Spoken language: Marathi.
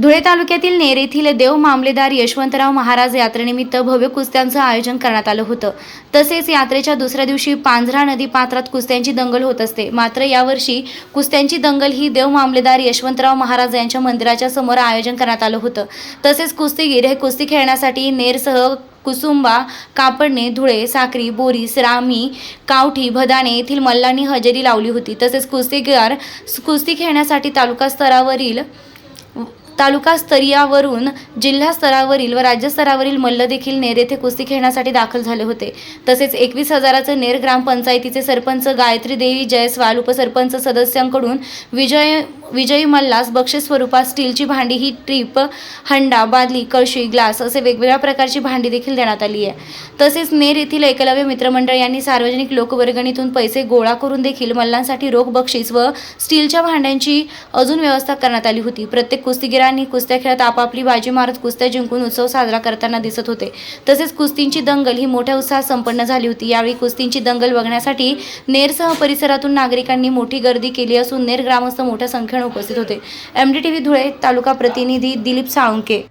धुळे तालुक्यातील नेर येथील देव मामलेदार यशवंतराव महाराज यात्रेनिमित्त भव्य कुस्त्यांचं आयोजन करण्यात आलं होतं. तसेच यात्रेच्या दुसऱ्या दिवशी पांझरा नदी पात्रात कुस्त्यांची दंगल होत असते. मात्र यावर्षी कुस्त्यांची दंगल ही देव मामलेदार यशवंतराव महाराज यांच्या मंदिराच्या समोर आयोजन करण्यात आलं होतं. तसेच कुस्तीगीर हे कुस्ती खेळण्यासाठी नेरसह कुसुंबा कापडणे धुळे साक्री बोरीस रामी कावठी भदाणे येथील मल्लांनी हजेरी लावली होती. तसेच कुस्तीगार कुस्ती खेळण्यासाठी तालुका स्तरावरील तालुका स्तरीयावरून जिल्हा स्तरावरील व राज्य स्तरावरील मल्ल देखील नेर येथे कुस्ती खेळण्यासाठी दाखल झाले होते. तसेच एकवीस हजाराचं नेर ग्रामपंचायतीचे सरपंच गायत्री देवी जयस्वाल उपसरपंच सदस्यांकडून विजय विजयी मल्लास बक्षीस स्वरूपात स्टीलची भांडी ही ट्रीप हंडा बादली कळशी ग्लास असे वेगवेगळ्या प्रकारची भांडी देखील देण्यात आली आहे. तसेच नेर येथील एकलव्य मित्रमंडळ यांनी सार्वजनिक लोकवर्गणीतून पैसे गोळा करून देखील मल्लांसाठी रोख बक्षीस व स्टीलच्या भांड्यांची अजून व्यवस्था करण्यात आली होती. प्रत्येक कुस्तीगिरा खेळाडूंनी कुस्त्या खेळत आपापली बाजी मारत कुस्त्या जिंकून उत्सव साजरा करताना दिसत होते. तसेच कुस्तींची दंगल ही मोठ्या उत्साहात संपन्न झाली होती. यावेळी कुस्तींची दंगल बघण्यासाठी नेरसह परिसरातून नागरिकांनी मोठी गर्दी केली असून नेर ग्रामस्थ मोठ्या संख्येने उपस्थित होते. एम टी धुळे तालुका प्रतिनिधी दिलीप साळुंके.